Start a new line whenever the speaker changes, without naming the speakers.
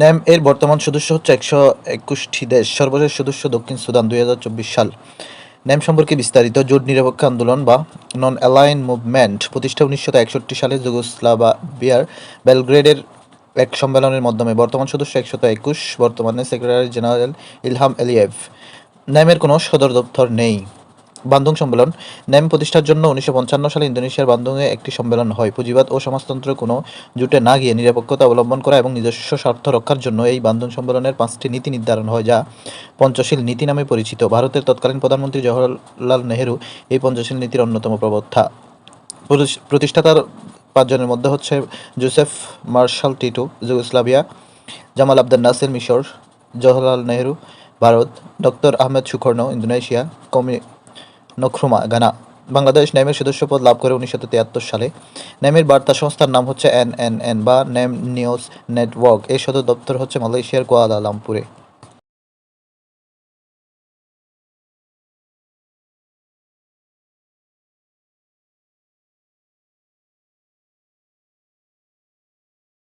NAM এর বর্তমান সদস্য হচ্ছে একশো একুশটি দেশ, সর্বশেষ সদস্য দক্ষিণ সুদান দুই হাজার চব্বিশ সাল। ন্যাম সম্পর্কে বিস্তারিত, জোট নিরপেক্ষ আন্দোলন বা নন অ্যালাইন মুভমেন্ট প্রতিষ্ঠা উনিশশো একষট্টি সালে যুগোস্লাভিয়ার বেলগ্রেডের এক সম্মেলনের মাধ্যমে। বর্তমান সদস্য একশত একুশ, বর্তমানে সেক্রেটারি জেনারেল ইলহাম এলিয়েভ। ন্যামের কোনো সদর দপ্তর নেই। বান্দুং সম্মেলন। ন্যাম প্রতিষ্ঠার জন্য উনিশশো পঞ্চান্ন সালে ইন্দোনেশিয়ার বান্দুংয়ে একটি সম্মেলন হয়। পুঁজিবাদ ও সমাজতন্ত্র কোনো জুটে না গিয়ে নিরপেক্ষতা অবলম্বন করা এবং নিজস্ব স্বার্থ রক্ষার জন্য এই বান্দুং সম্মেলনের পাঁচটি নীতি নির্ধারণ হয়, যা পঞ্চশীল নীতি নামে পরিচিত। ভারতের তৎকালীন প্রধানমন্ত্রী জওহরলাল নেহেরু এই পঞ্চশীল নীতির অন্যতম প্রবক্তা। প্রতিষ্ঠাতার পাঁচজনের মধ্যে হচ্ছে Josef Marshal Tito, Yugoslavia, Gamal Abdel Nasser মিশর, Jawaharlal Nehru, Bharat, doctor Ahmed Sukarno, Indonesia, Kwame Nkrumah Ghana. Bangladesh ন্যামের সদস্যপদ লাভ করে উনিশশো তিয়াত্তর সালে। ন্যামের বার্তা সংস্থার নাম হচ্ছে এন এন এন বা নেম নিউজ নেটওয়ার্ক। এর সদর দপ্তর হচ্ছে মালয়েশিয়ার কুয়ালালামপুরে।